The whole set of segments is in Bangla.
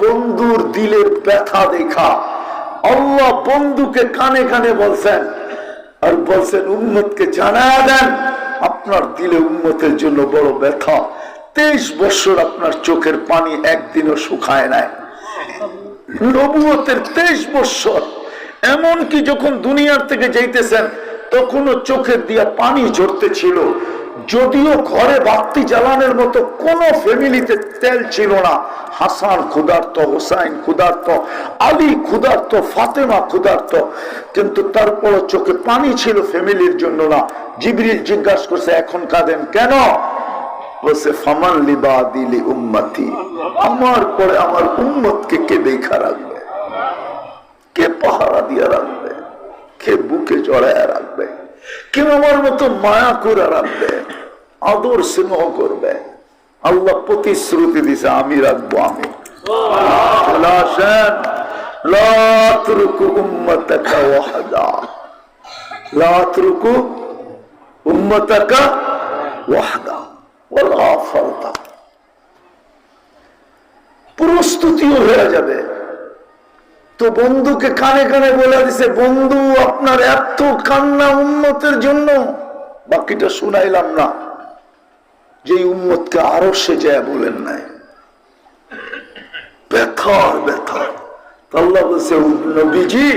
বন্ধুর দিলের ব্যথা দেখা। আল্লাহ বন্ধুকে কানে কানে বলছেন, আর বলছেন দেন, আপনার দিলে উম্মতের জন্য বড় ব্যথা। তেইশ বছর আপনার চোখের পানি একদিনও শুকায় নাই। নবুয়তের তেইশ বছর এমনকি যখন দুনিয়ার থেকে যাইতেছেন, তখনও চোখের দিয়া পানি ঝরতে ছিল যদিও ঘরে বাতি জ্বালানোর মতো কোন ফ্যামিলিতে তেল ছিল না। হাসান ক্ষুধার্ত, হোসাইন ক্ষুধার্ত, আলী ক্ষুধার্ত, ফাতেমা ক্ষুধার্ত। কিন্তু তারপর চোখে পানি ছিল ফ্যামিলির জন্য না। জিবরিল জিজ্ঞাসা করছে, এখন কাঁদেন কেন? আমার পরে আমার উম্মতকে কে দেখা রাখবে? কে পাহারা দিয়ে রাখবে? কে বুকে জড়ায় রাখবে? কেউ আমার মতো মায়া করে রাখবে? আদর স্নেহ করবে। আল্লাহ প্রতিশ্রুতি দিছে, আমি রাখব, আমি। প্রস্তুতিও হয়ে যাবে। তো বন্ধুকে কানে কানে বলে দিছে, বন্ধু, আপনার এত কান্না উন্মতের জন্য। বাকিটা শুনাইলাম না। যে উন্মতকে আরও সে যায় বলেন নাই। ব্যথার ব্যথা তো আল্লাহ বলছে নবীজি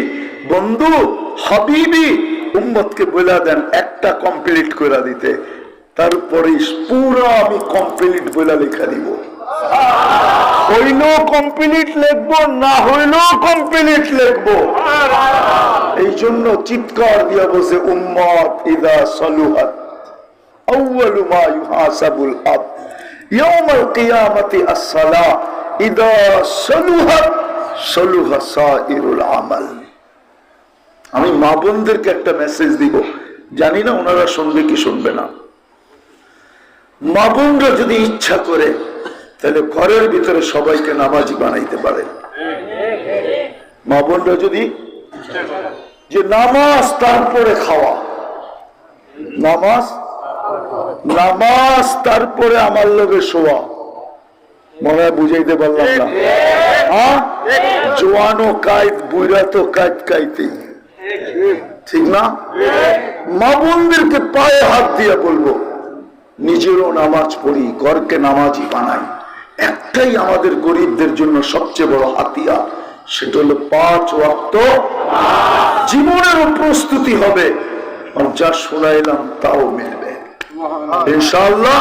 বন্ধু হাবিবি উম্মতকে বলে দেন একটা কমপ্লিট করে দিতে। তারপরে পুরো আমি কমপ্লিট বলে লেখা দিব। হইলেও কমপ্লিট লিখব না হইলেও কমপ্লিট লিখব। এই জন্য চিৎকার দিয়া বসে উম্মত ইদা সলুহাত। أول ما يحاسب الأب يوم القيامة الصلاة إذا صلحت صلح سائر العمل আমি মা বোনদেরকে একটা মেসেজ দিব জানি না ওনারা শুনবে কি শুনবে না মা বোনরা যদি ইচ্ছা করে তাহলে ঘরের ভিতরে সবাইকে নামাজি বানাইতে পারে মা বোনরা যদি যে নামাজ তারপরে খাওয়া নামাজ নামাজ তারপরে আমার লোকে শোয়া। মনে হয় বুঝাইতে পারলাম না। হ্যাঁ? জোয়ানো কায়দ বুড়া তো কায়দ কাইতে ঠিক না? মা বোনদেরকে পায়ে হাত দিয়ে বলব, নিজেরও নামাজ পড়ি, ঘরকে নামাজি বানাই। একটাই আমাদের গরিবদের জন্য সবচেয়ে বড় হাতিয়া সেটা হলো পাঁচ ওয়াক্ত জীবনেরও প্রস্তুতি হবে। আর যা শোনাইলাম তাও মিলবে। ইনশাল্লাহ